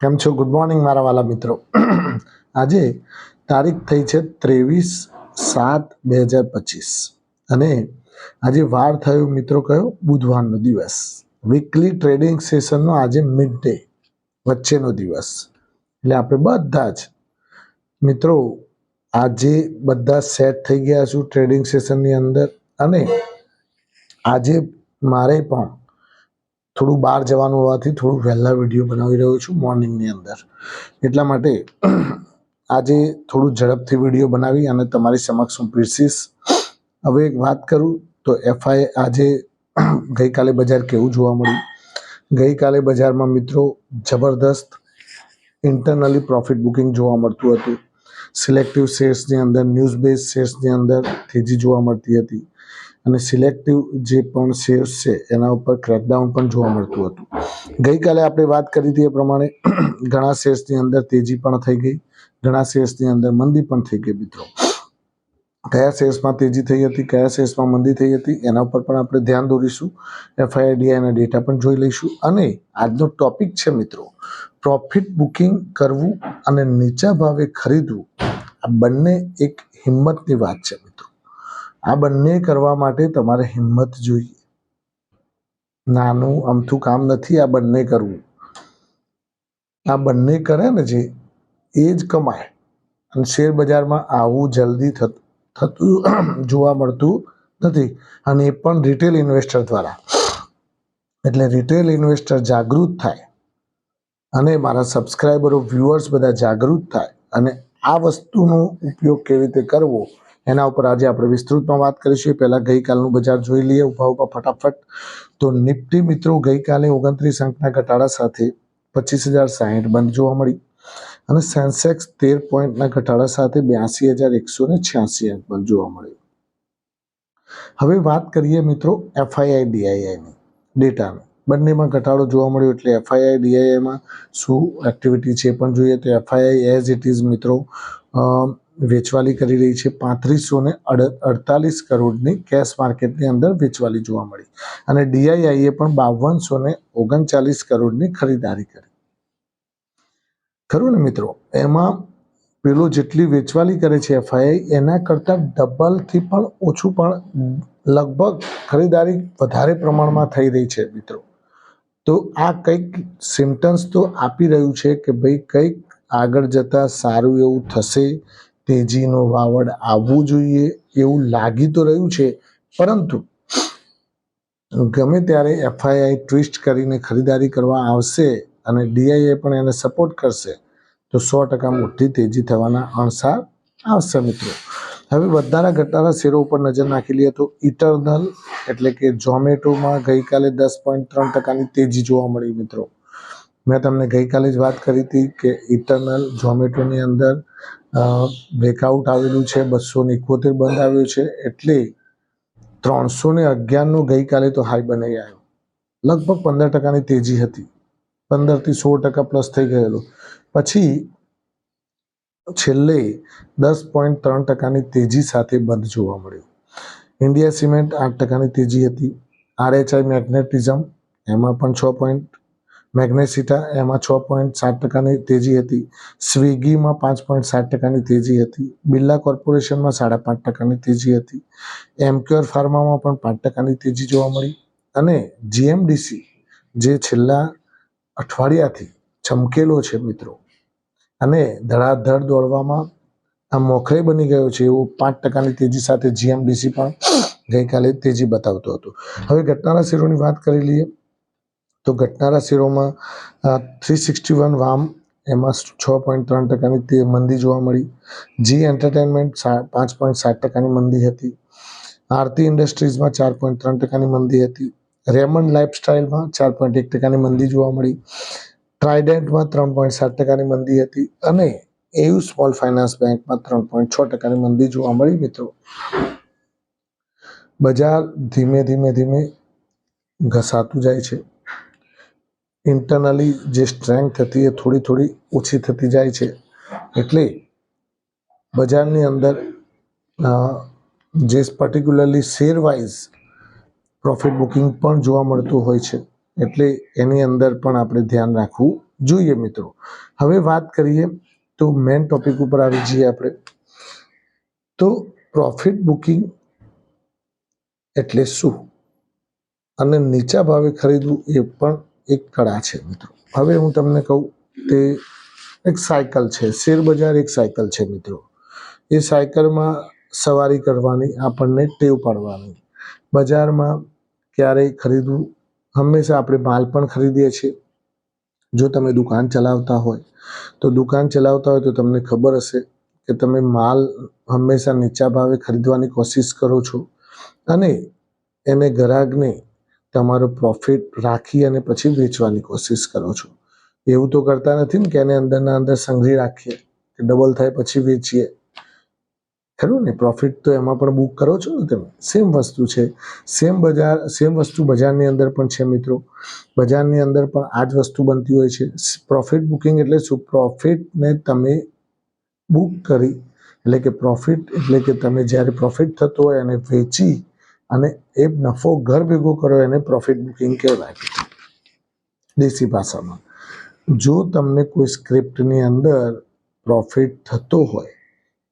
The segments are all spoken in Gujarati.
કેમ છો? ગુડ મોર્નિંગ મારા વાલા મિત્રો. આજે તારીખ થઈ છે ત્રેવીસ સાત બે હજાર પચીસ. અને આજે વાર થયો, મિત્રો કયો? બુધવારનો દિવસ. વીકલી ટ્રેડિંગ સેશનનો આજે મિડ ડે વચ્ચેનો દિવસ. એટલે આપણે બધા જ મિત્રો આજે બધા સેટ થઈ ગયા છું ટ્રેડિંગ સેશનની અંદર. અને આજે મારે પણ થોડું બહાર જવાનું હોવાથી થોડું વહેલા વીડિયો બનાવી રહ્યો છું મોર્નિંગની અંદર. એટલા માટે આજે થોડું ઝડપથી વીડિયો બનાવી અને તમારી સમક્ષ હું પીરસીશ હવે એક વાત કરું તો એફઆઈ આજે ગઈકાલે બજાર કેવું જોવા મળ્યું? ગઈકાલે બજારમાં મિત્રો જબરદસ્ત ઇન્ટરનલી પ્રોફિટ બુકિંગ જોવા મળતું હતું. સિલેક્ટિવ શેર્સની અંદર ન્યૂઝ બેઝ શેર્સની અંદર તેજી જોવા મળતી હતી. અને સિલેક્ટિવ જે પણ શેર્સ છે, એના ઉપર ક્રેકડાઉન પણ જોવા મળતું હતું. ગઈકાલે આપણે વાત કરી હતી એ પ્રમાણે ઘણા શેર્સની અંદર તેજી પણ થઈ ગઈ, ઘણા શેર્સની અંદર મંદી પણ થઈ ગઈ મિત્રો. કયા શેર્સમાં તેજી થઈ હતી, કયા શેર્સમાં મંદી થઈ હતી, એના ઉપર પણ આપણે ધ્યાન દોરીશું. એફઆઈઆઈડીઆઈના ડેટા પણ જોઈ લઈશું. અને આજનો ટોપિક છે મિત્રો પ્રોફિટ બુકિંગ કરવું અને નીચા ભાવે ખરીદવું. આ બંને એક હિંમતની વાત છે મિત્રો. આ બંને કરવા માટે તમારે હિંમત જોઈએ. નાનું અમથું કામ નથી આ બંને કરવું. આ બંને કરે ને જે, એ જ કમાય. અને શેર બજારમાં આવું જલ્દી થતું જોવા મળતું નથી. અને એ પણ રિટેલ ઇન્વેસ્ટર દ્વારા. એટલે રિટેલ ઇન્વેસ્ટર જાગૃત થાય. અને મારા સબસ્ક્રાઈબરો વ્યુઅર્સ બધા જાગૃત થાય. અને આ વસ્તુનો ઉપયોગ કેવી રીતે કરવો એના ઉપર આજે આપણે વિસ્તૃતમાં વાત કરીશું. પહેલાં ગઈકાલનું બજાર જોઈ લઈએ. ઊભા ઊભા ફટાફટ. તો નિફ્ટી મિત્રો ગઈકાલે ઓગણત્રીસ અંકના ઘટાડા સાથે પચીસ હજાર સાહીઠ બંધ જોવા મળી અને સેન્સેક્સ તેર પોઈન્ટના ઘટાડા સાથે બ્યાસી હજાર એકસો ને છ્યાસી અંક બંધ જોવા મળ્યું. હવે વાત કરીએ મિત્રો એફઆઈઆઈ ડીઆઈઆઈની, ડેટાની. બંનેમાં ઘટાડો જોવા મળ્યો એટલે એફઆઈઆઈ ડીઆઈઆઈમાં શું એક્ટિવિટી છે પણ જોઈએ. તો એફઆઈઆઈ એઝ ઇટ ઇઝ મિત્રો વેચવાલી કરી રહી છે. પાંત્રીસો ને અડતાલીસ કરોડની કેશ માર્કેટની અંદર વેચવાલી જોવા મળી. અને ડીઆઈઆઈએ પણ બાવનસો ને ઓગણચાલીસ કરોડની ખરીદારી કરી. ખરું ને મિત્રો? એમાં પેલો જેટલી વેચવાલી કરે છે એફઆઈઆઈ, એના કરતાં ડબલથી પણ ઓછું પણ લગભગ ખરીદારી વધારે પ્રમાણમાં થઈ રહી છે મિત્રો. તો આ કંઈક સિમ્ટમ્સ તો આપી રહ્યું છે કે ભાઈ કંઈક આગળ જતાં સારું એવું થશે તેજીનો વાવડ આવવું જોઈએ એવું લાગી તો રહ્યું છે, પરંતુ ગમે ત્યારે એફઆઈઆઈ ટ્વિસ્ટ કરીને ખરીદારી કરવા આવશે અને ડીઆઈએ પણ એને સપોર્ટ કરશે, તો સો ટકા મોટી તેજી થવાના અણસાર આવશે મિત્રો. હવે વધારા ઘટાડા શેરો ઉપર નજર નાખી લઈએ તો ઇટરનલ એટલે કે ઝોમેટોમાં ગઈકાલે દસ પોઈન્ટ ત્રણ ટકાની તેજી જોવા મળી મિત્રો. મેં તમને ગઈકાલે જ વાત કરી હતી કે ઇટરનલ ઝોમેટોની અંદર બ્રેકઆઉટ આવેલું છે બસો ને બંધ આવ્યું છે, એટલે ત્રણસો ને અગિયારનો ગઈકાલે તો હાઈ બનાવી આવ્યો. લગભગ પંદર ટકાની તેજી હતી. પંદરથી સોળ ટકા પ્લસ થઈ ગયેલો. પછી છેલ્લે દસ પોઈન્ટ ત્રણ ટકાની તેજી સાથે બંધ જોવા મળ્યું. ઇન્ડિયા સિમેન્ટ આઠ ટકાની તેજી હતી. આરએચઆઈ મેગ્નેટિઝમ એમાં પણ છ પોઈન્ટ મેગ્નેસિટા એમાં છ પોઈન્ટ સાત ટકાની તેજી હતી. સ્વિગીમાં પાંચ પોઈન્ટ સાત ટકાની તેજી હતી. બિરલા કોર્પોરેશનમાં સાડા પાંચ ટકાની તેજી હતી. એમક્યોર ફાર્મામાં પણ પાંચ ટકાની તેજી જોવા મળી. અને જીએમડીસી જે છેલ્લા અઠવાડિયાથી ચમકેલો છે મિત્રો. અને ધડાધડ દોડવામાં આ મોખરે બની ગયો છે એવું પાંચ ટકાની તેજી સાથે જીએમડીસી પણ ગઈકાલે તેજી બતાવતો હતો. હવે ઘટનાના શેરોની વાત કરી લઈએ. તો ઘટનારા શેરોમાં થ્રી સિક્સટી વન વામ, એમાં છ પોઈન્ટ ત્રણ ટકાની તે મંદી જોવા મળી. જી એન્ટરટેનમેન્ટ પાંચ પોઈન્ટ સાત ટકાની મંદી હતી. આરતી ઇન્ડસ્ટ્રીઝમાં ચાર પોઈન્ટ ત્રણ ટકાની મંદી હતી. રેમન્ડ લાઇફસ્ટાઇલમાં ચાર પોઈન્ટ એક ટકાની મંદી જોવા મળી. ટ્રાઇડેન્ટમાં ત્રણ પોઈન્ટ સાત ટકાની મંદી હતી અને એયુ સ્મોલ ફાઇનાન્સ બેંકમાં ત્રણ પોઈન્ટ છ ટકાની મંદી જોવા મળી, મિત્રો. બજાર ધીમે ધીમે ધીમે ઘસાતું જાય છે. ઇન્ટરનલી જે સ્ટ્રેન્થ હતી એ થોડી થોડી ઓછી થતી જાય છે. એટલે બજારની અંદર જે particularly share wise profit booking પણ જોવા મળતું હોય છે. એટલે એની અંદર પણ આપણે ધ્યાન રાખવું જોઈએ મિત્રો. હવે વાત કરીએ તો મેન ટોપિક ઉપર આવી જઈએ આપણે. તો પ્રોફિટ બુકિંગ એટલે શું? અને નીચા ભાવે ખરીદવું એ પણ એક કળા છે મિત્રો. હવે હું તમને કહું, તે એક સાયકલ છે. શેરબજાર એક સાયકલ છે મિત્રો. એ સાયકલમાં સવારી કરવાની આપણને ટેવ પાડવાની. બજારમાં ક્યારેય ખરીદવું, હંમેશા આપણે માલ પણ ખરીદીએ છીએ. જો તમે દુકાન ચલાવતા હોય, તો દુકાન ચલાવતા હોય તો તમને ખબર હશે કે તમે માલ હંમેશા નીચા ભાવે ખરીદવાની કોશિશ કરો છો. અને એને ગ્રાહકને તમારો પ્રોફિટ રાખી અને પછી વેચવાની કોશિશ કરો છો. એવું તો કરતા નથી ને કે એને અંદરના અંદર સંઘરી રાખીએ કે ડબલ થાય પછી વેચીએ. ખરું ને? પ્રોફિટ તો એમાં પણ બુક કરો છો ને તમે? સેમ વસ્તુ છે. સેમ બજાર સેમ વસ્તુ બજારની અંદર પણ છે મિત્રો. બજારની અંદર પણ આ જ વસ્તુ બનતી હોય છે. પ્રોફિટ બુકિંગ એટલે શું? પ્રોફિટને તમે બુક કરી. એટલે કે પ્રોફિટ એટલે કે તમે જ્યારે પ્રોફિટ થતો હોય એને વેચી અને એ નફો ઘર ભેગો કરો એને પ્રોફિટ બુકિંગ કહેવાય. દેશી ભાષામાં. જો તમને કોઈ સ્ક્રિપ્ટની અંદર પ્રોફિટ થતો હોય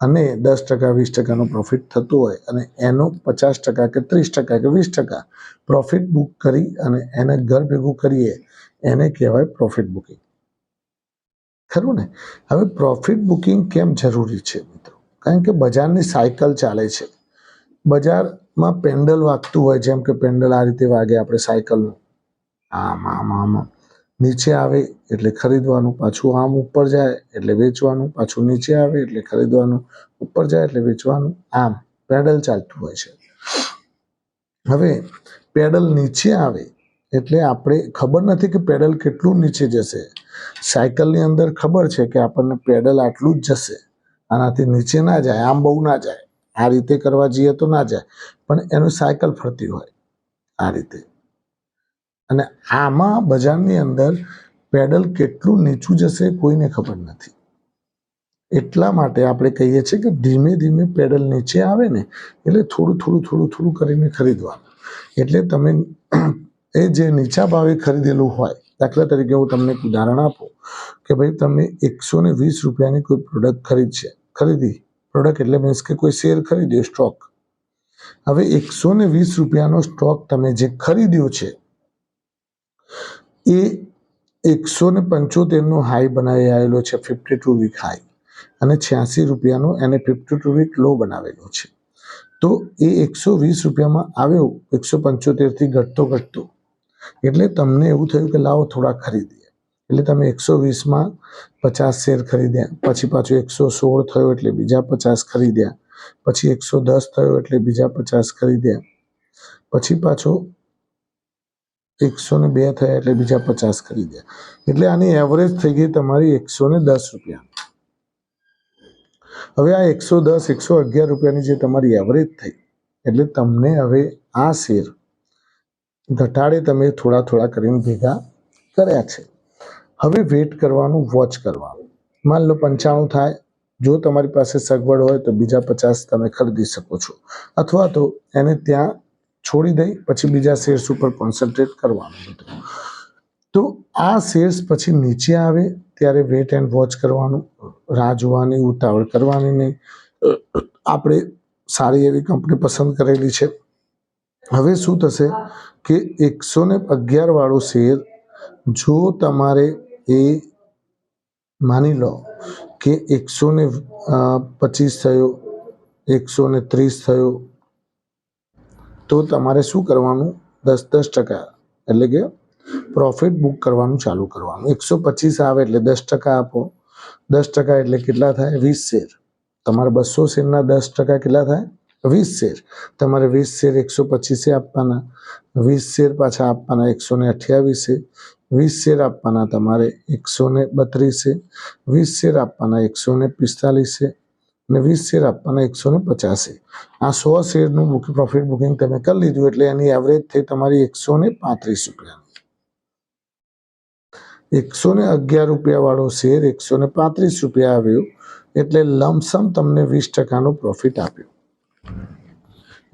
અને દસ ટકા, વીસ ટકાનો પ્રોફિટ થતો હોય અને એનો પચાસ ટકા કે ત્રીસ ટકા કે વીસ ટકા પ્રોફિટ બુક કરી અને એને ઘર ભેગું કરીએ, એને કહેવાય પ્રોફિટ બુકિંગ ખરું ને? હવે પ્રોફિટ બુકિંગ કેમ જરૂરી છે મિત્રો? કારણ કે બજારની સાયકલ ચાલે છે. બજારમાં પેન્ડલ વાગતું હોય, જેમ કે પેન્ડલ આ રીતે વાગે આપણે સાયકલનું. આમ આમ આમ. નીચે આવે એટલે ખરીદવાનું, પાછું આમ ઉપર જાય એટલે વેચવાનું, પાછું નીચે આવે એટલે ખરીદવાનું, ઉપર જાય એટલે વેચવાનું. આમ, પેડલ ચાલતું હોય છે. હવે, પેડલ નીચે આવે એટલે આપણે ખબર નથી કે પેડલ કેટલું નીચે જશે. સાયકલની અંદર ખબર છે કે આપણને પેડલ આટલું જ જશે. આનાથી નીચે ના જાય, આમ બહુ ના જાય. આ રીતે કરવા જઈએ તો ના જાય. પણ એનું સાયકલ ફરતી હોય આ રીતે. અને આમાં બજારની અંદર પેડલ કેટલું નીચું જશે કોઈને ખબર નથી. એટલા માટે આપણે કહીએ છીએ કે ધીમે ધીમે પેડલ નીચે આવે ને, એટલે થોડું થોડું થોડું થોડું કરીને ખરીદવાનું. એટલે તમે એ જે નીચા ભાવે ખરીદેલું હોય, દાખલા તરીકે હું તમને એક ઉદાહરણ આપું કે ભાઈ તમે એકસો ને વીસ રૂપિયાની કોઈ પ્રોડક્ટ ખરીદશે, ખરીદી. પ્રોડક્ટ એટલે મીન્સ કે કોઈ શેર ખરીદ્યો સ્ટોક હવે એકસો ને વીસ રૂપિયાનો સ્ટોક તમે જે ખરીદ્યો છે, એ એકસો ને પંચોતેરનો હાઈ બનાવી આવેલો છે ફિફ્ટી ટુ વીક હાઈ અને છ્યાસી રૂપિયાનો એને ફિફ્ટી ટુ વીક લો બનાવેલો છે. તો એ એકસો વીસ રૂપિયામાં આવ્યો, એકસો પંચોતેરથી ઘટતો ઘટતો. એટલે તમને એવું થયું કે લાવો થોડા ખરીદીએ. એટલે તમે એકસો વીસમાં પચાસ શેર ખરીદ્યા, પછી પાછું એકસો સોળ થયો એટલે બીજા પચાસ ખરીદ્યા, પછી એકસો દસ થયો એટલે બીજા પચાસ ખરીદ્યા, પછી પાછો એકસો ને બે થયા એટલે બીજા પચાસ ખરીદ્યા. એટલે આની એવરેજ થઈ ગઈ તમારી એકસો ને દસ રૂપિયા. હવે આ એકસો દસ, એકસો અગિયાર રૂપિયાની જે તમારી એવરેજ થઈ, એટલે તમને હવે આ શેર ઘટાડે તમે થોડા થોડા કરીને ભેગા કર્યા છે. હવે વેટ કરવાનું વોચ કરવાનું. માન લો પંચાણું થાય. જો તમારી પાસે સગવડ હોય તો બીજા પચાસ તમે ખરીદી શકો છો. અથવા તો એને ત્યાં છોડી દઈ, પછી બીજા શેર્સ ઉપર કોન્સન્ટ્રેટ કરવાનું હતું તો આ શેર્સ પછી નીચે આવે, ત્યારે વેટ એન્ડ વોચ કરવાનું. રાહ જોવાની, ઉતાવળ કરવાની નહીં. આપણે સારી એવી કંપની પસંદ કરેલી છે. હવે શું થશે કે એકસો ને અગિયાર વાળો શેર જો તમારે એ માની લો કે એકસો ને પચીસ થયો, એકસો ને ત્રીસ થયો, તો તમારે શું કરવાનું? દસ દસ ટકા, એટલે કે પ્રોફિટ બુક કરવાનું ચાલુ કરવાનું. એકસો પચીસ આવે એટલે દસ ટકા આપો. દસ ટકા એટલે કેટલા થાય? વીસ શેર. તમારા બસો શેરના દસ ટકા કેટલા થાય? વીસ શેર. તમારે વીસ શેર એકસો પચીસે આપવાના. વીસ શેર પાછા આપવાના એકસો ને અઠ્યાવીસે વીસ શેર આપવાના તમારે એકસો ને બત્રીસે વીસ શેર આપવાના એકસો ને પિસ્તાલીસે અને વીસ શેર આપવાના એકસો ને પચાસે આ સો શેરનું બુક પ્રોફિટ બુકિંગ તમે કરી લીધું એટલે એની એવરેજ થઈ તમારી એકસો ને પાંત્રીસ રૂપિયા એકસો ને અગિયાર રૂપિયા વાળો શેર એકસો ને પાંત્રીસ રૂપિયા આવ્યો એટલે લમસમ તમને વીસ ટકાનો પ્રોફિટ આપ્યો.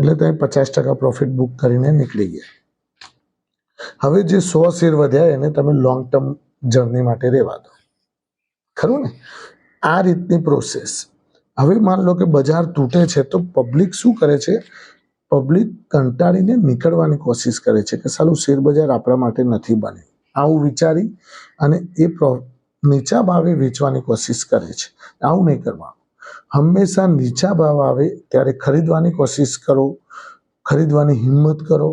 એટલે તમે પચાસ ટકા પ્રોફિટ બુક કરીને નીકળી ગયા. હવે જે સો શેર વધ્યા એને તમે લોંગ ટર્મ જર્ની માટે રહેવા દો. ખરું ને? આ રીતની પ્રોસેસ હવે માન લો કે બજાર તૂટે છે તો પબ્લિક શું કરે છે? પબ્લિક કંટાળીને નીકળવાની કોશિશ કરે છે કે સાલું શેર બજાર આપણા માટે નથી બને આવું વિચારી અને એ નીચા ભાવે વેચવાની કોશિશ કરે છે. આવું નહીં કરવાનું હંમેશા નીચા ભાવ આવે ત્યારે ખરીદવાની કોશિશ કરો, ખરીદવાની હિંમત કરો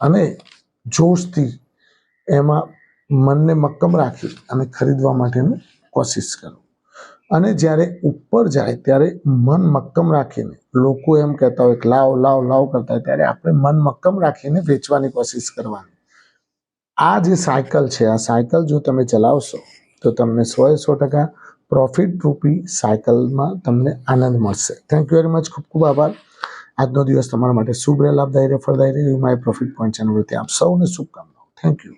અને જોશથી એમાં મનને મક્કમ રાખી અને ખરીદવા માટેનું કોશિશ કરો. અને જ્યારે ઉપર જાય ત્યારે મન મક્કમ રાખીને, લોકો એમ કહેતા હોય કે લાવ લાવ લાવ કરતા હોય, ત્યારે આપણે મન મક્કમ રાખીને વેચવાની કોશિશ કરવાની. આ જે સાયકલ છે, આ સાયકલ જો તમે ચલાવશો તો તમને સો એ સો ટકા પ્રોફિટ રૂપી સાયકલમાં તમને આનંદ મળશે. થેન્ક યુ વેરી મચ ખૂબ ખૂબ આભાર. આજનો દિવસ તમારા માટે શુભ રહે લાભદાયી રહે ફળદાયી રહે માય પ્રોફિટ પોઈન્ટ ચેનલ વતી આપ સૌને શુભકામનાઓ. Thank you